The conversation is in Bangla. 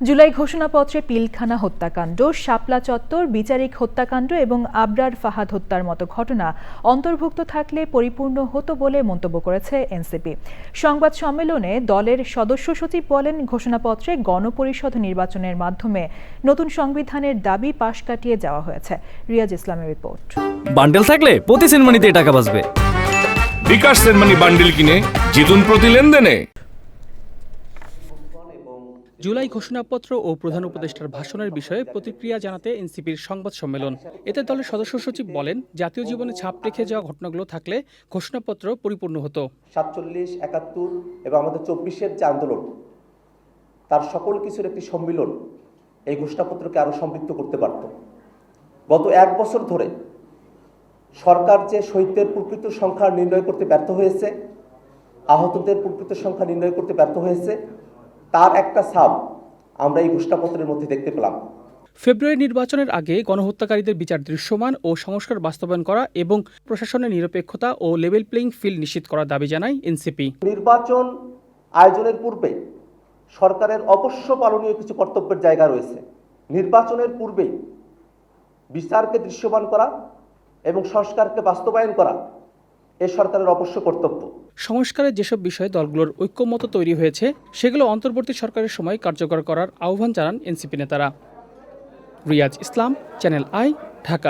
জুলাই ঘোষণাপত্রে পিলখানা হত্যাকাণ্ড শাপলা চত্বর বিচারিক হত্যাকাণ্ড এবং আবরার ফাহাদ হত্যার মতো ঘটনা অন্তর্ভুক্ত থাকলে পরিপূর্ণ হতো বলে মন্তব্য করেছে এনসিপি। সংবাদ সম্মেলনে দলের সদস্য সচিব বলেন ঘোষণাপত্রে গণপরিষদ নির্বাচনের মাধ্যমে নতুন সংবিধানের দাবি পাশ কাটিয়ে যাওয়া হয়েছে। রিয়াজ ইসলামের রিপোর্ট। বান্ডেল থাকলে প্রতি সেনমানিতে টাকা বাঁচবে। বিকাশ সেনমানি বান্ডিল কিনে জিতুন প্রতি লেনদেনে। জুলাই ঘোষণাপত্র ও প্রধান উপদেষ্টার ভাষণের বিষয়ে প্রতিক্রিয়া জানাতে এনসিপির সংবাদ সম্মেলন। এতে দলের সদস্য সচিব বলেন, জাতীয় জীবনে ছাপ রেখে যাওয়া ঘটনাগুলো থাকলে ঘোষণাপত্র পরিপূর্ণ হতো। সাতচল্লিশ, একাত্তর এবং আমাদের চব্বিশের যে আন্দোলন, তার সকল কিছুর একটি সম্মিলন এই ঘোষণাপত্রকে আরও সমৃদ্ধ করতে পারত। গত এক বছর ধরে সরকার যে শহীদদের প্রকৃত সংখ্যা নির্ণয় করতে ব্যর্থ হয়েছে, আহতদের প্রকৃত সংখ্যা নির্ণয় করতে ব্যর্থ হয়েছে তার একটা সাব আমরা এই ঘোষণাপত্রের মধ্যে দেখতে পেলাম। ফেব্রুয়ারি নির্বাচনের আগে গণহত্যাকারীদের বিচার দৃশ্যমান ও সংস্কার বাস্তবায়ন করা এবং প্রশাসনের নিরপেক্ষতা ও লেভেল প্লেইং ফিল্ড নিশ্চিত করার দাবি জানায় এনসিপি। নির্বাচন আয়োজনের পূর্বে সরকারের অবশ্য পালনীয় কিছু কর্তব্যের জায়গা রয়েছে। নির্বাচনের পূর্বেই বিচারকে দৃশ্যমান করা এবং সংস্কারকে বাস্তবায়ন করা এ সরকারের অবশ্য কর্তব্য। সংস্কারের যেসব বিষয়ে দলগুলোর ঐক্যমত তৈরি হয়েছে, সেগুলো অন্তর্বর্তী সরকারের সময় কার্যকর করার আহ্বান জানান এনসিপি নেতারা। Riaz Islam, Channel I, Dhaka.